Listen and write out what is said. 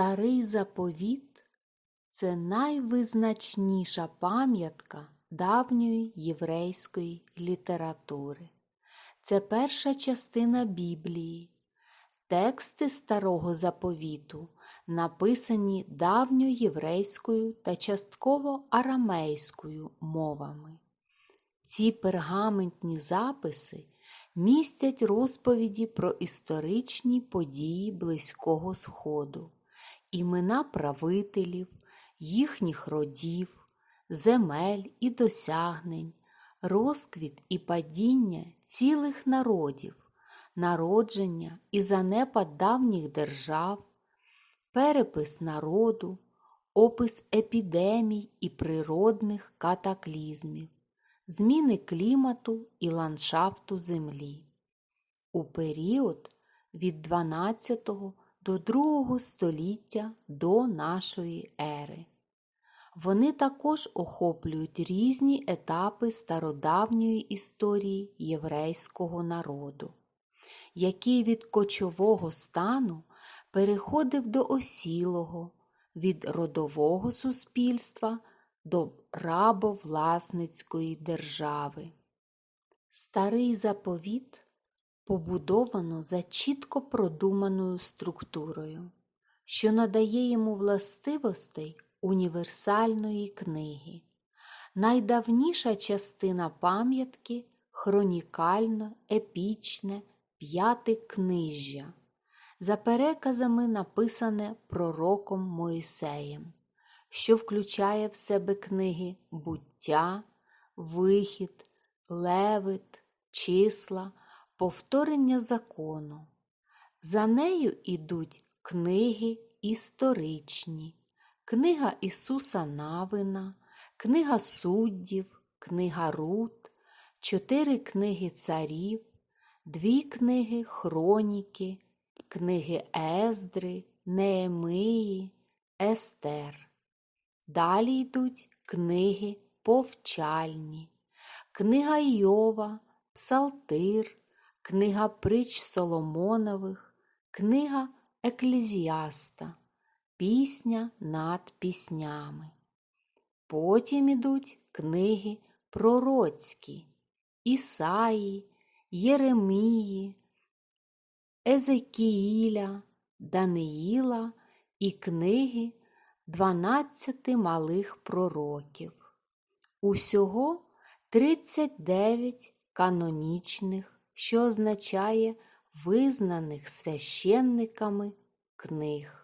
Старий заповіт це найвизначніша пам'ятка давньої єврейської літератури. Це перша частина Біблії. Тексти старого заповіту написані давньоєврейською та частково арамейською мовами. Ці пергаментні записи містять розповіді про історичні події Близького Сходу, імена правителів, їхніх родів, земель і досягнень, розквіт і падіння цілих народів, народження і занепад давніх держав, перепис народу, опис епідемій і природних катаклізмів, зміни клімату і ландшафту Землі. У період від 12 до 2 століття до нашої ери. Вони також охоплюють різні етапи стародавньої історії єврейського народу, який від кочового стану переходив до осілого, від родового суспільства до рабовласницької держави. Старий заповіт побудовано за чітко продуманою структурою, що надає йому властивостей універсальної книги. Найдавніша частина пам'ятки хронікально епічне п'ятикнижжя, за переказами написане пророком Моїсеєм, що включає в себе книги буття, вихід, левит, числа, повторення закону. За нею ідуть книги історичні, книга Ісуса Навина, книга суддів, книга Рут, чотири книги царів, дві книги Хроніки, книги Ездри, Неемиї, Естер. Далі йдуть книги повчальні, книга Йова, Псалтир, книга притч Соломонових, книга Еклезіаста, Пісня над піснями. Потім ідуть книги пророцькі, Ісаї, Єремії, Езекіїля, Даниїла і книги 12 малих пророків. Усього 39 канонічних, що означає визнаних священниками книг.